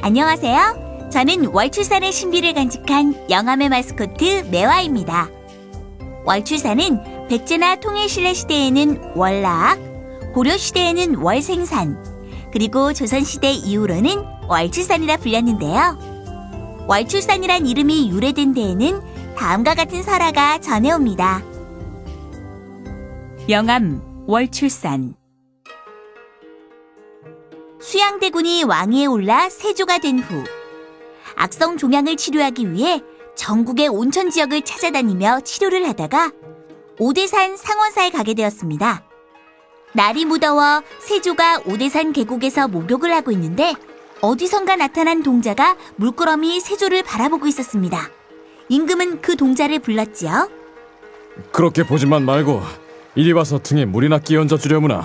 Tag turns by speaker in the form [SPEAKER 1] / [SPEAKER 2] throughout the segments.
[SPEAKER 1] 안녕하세요. 저는 월출산의 신비를 간직한 영암의 마스코트 매화입니다. 월출산은 백제나 통일신라 시대에는 월락, 고려 시대에는 월생산, 그리고 조선시대 이후로는 월출산이라 불렸는데요. 월출산이란 이름이 유래된 데에는 다음과 같은 설화가 전해옵니다. 영암 월출산 수양대군이 왕위에 올라 세조가 된 후 악성 종양을 치료하기 위해 전국의 온천 지역을 찾아다니며 치료를 하다가 오대산 상원사에 가게 되었습니다. 날이 무더워 세조가 오대산 계곡에서 목욕을 하고 있는데 어디선가 나타난 동자가 물끄러미 세조를 바라보고 있었습니다. 임금은 그 동자를 불렀지요.
[SPEAKER 2] 그렇게 보지만 말고 이리 와서 등에 물이나 끼얹어 주려무나.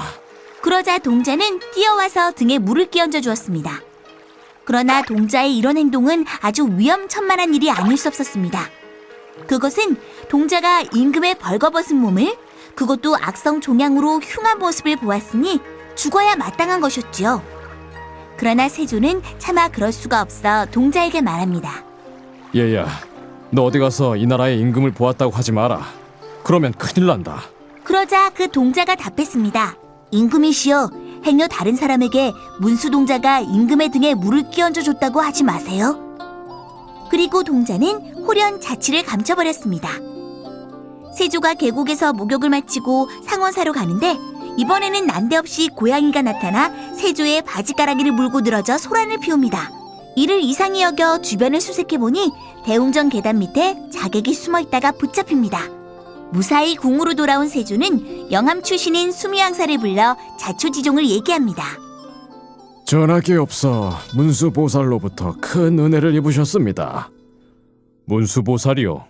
[SPEAKER 1] 그러자 동자는 뛰어와서 등에 물을 끼얹어 주었습니다. 그러나 동자의 이런 행동은 아주 위험천만한 일이 아닐 수 없었습니다. 그것은 동자가 임금의 벌거벗은 몸을 그것도 악성 종양으로 흉한 모습을 보았으니 죽어야 마땅한 것이었지요. 그러나 세조는 차마 그럴 수가 없어 동자에게 말합니다.
[SPEAKER 2] 얘야, 너 어디 가서 이 나라의 임금을 보았다고 하지 마라. 그러면 큰일 난다.
[SPEAKER 1] 그러자 그 동자가 답했습니다. 임금이시여, 행여 다른 사람에게 문수 동자가 임금의 등에 물을 끼얹어 줬다고 하지 마세요. 그리고 동자는 홀연 자취를 감춰버렸습니다. 세조가 계곡에서 목욕을 마치고 상원사로 가는데 이번에는 난데없이 고양이가 나타나 세조의 바지가랑이를 물고 늘어져 소란을 피웁니다. 이를 이상히 여겨 주변을 수색해보니 대웅전 계단 밑에 자객이 숨어있다가 붙잡힙니다. 무사히 궁으로 돌아온 세조는 영암 출신인 수미양사를 불러 자초지종을 얘기합니다.
[SPEAKER 2] 전하께 없어 문수보살로부터 큰 은혜를 입으셨습니다. 문수보살이요?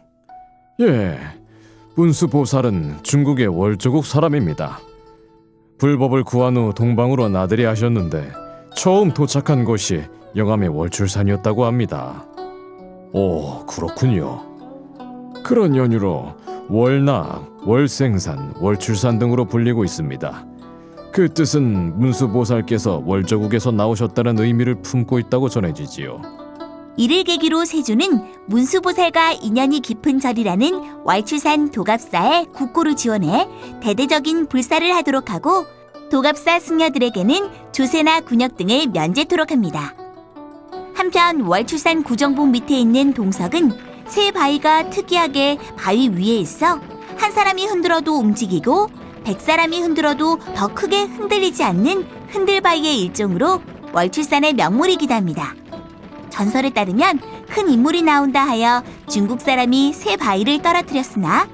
[SPEAKER 2] 예, 문수보살은 중국의 월조국 사람입니다. 불법을 구한 후 동방으로 나들이 하셨는데 처음 도착한 곳이 영암의 월출산이었다고 합니다. 오, 그렇군요. 그런 연유로 월낙, 월생산, 월출산 등으로 불리고 있습니다. 그 뜻은 문수보살께서 월조국에서 나오셨다는 의미를 품고 있다고 전해지지요.
[SPEAKER 1] 이를 계기로 세조는 문수보살과 인연이 깊은 절이라는 월출산 도갑사에 국고를 지원해 대대적인 불사를 하도록 하고 도갑사 승려들에게는 조세나 군역 등을 면제토록 합니다. 한편 월출산 구정봉 밑에 있는 동석은 세 바위가 특이하게 바위 위에 있어 한 사람이 흔들어도 움직이고 백 사람이 흔들어도 더 크게 흔들리지 않는 흔들바위의 일종으로 월출산의 명물이기도 합니다. 전설에 따르면 큰 인물이 나온다 하여 중국 사람이 새 바위를 떨어뜨렸으나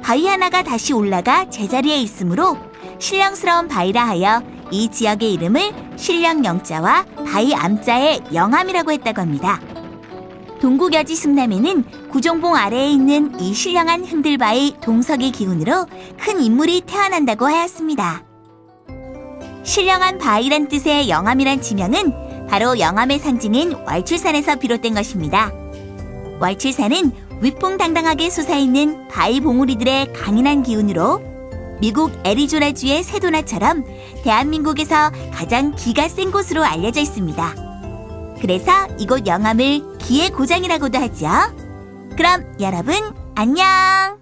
[SPEAKER 1] 바위 하나가 다시 올라가 제자리에 있으므로 신령스러운 바위라 하여 이 지역의 이름을 신령 영자와 바위 암자의 영암이라고 했다고 합니다. 동국여지 승남에는 구정봉 아래에 있는 이 신령한 흔들바위 동석의 기운으로 큰 인물이 태어난다고 하였습니다. 신령한 바위란 뜻의 영암이란 지명은 바로 영암의 상징인 월출산에서 비롯된 것입니다. 월출산은 위풍당당하게 솟아있는 바위 봉우리들의 강인한 기운으로 미국 애리조나주의 세도나처럼 대한민국에서 가장 기가 센 곳으로 알려져 있습니다. 그래서 이곳 영암을 기의 고장이라고도 하죠. 그럼 여러분 안녕!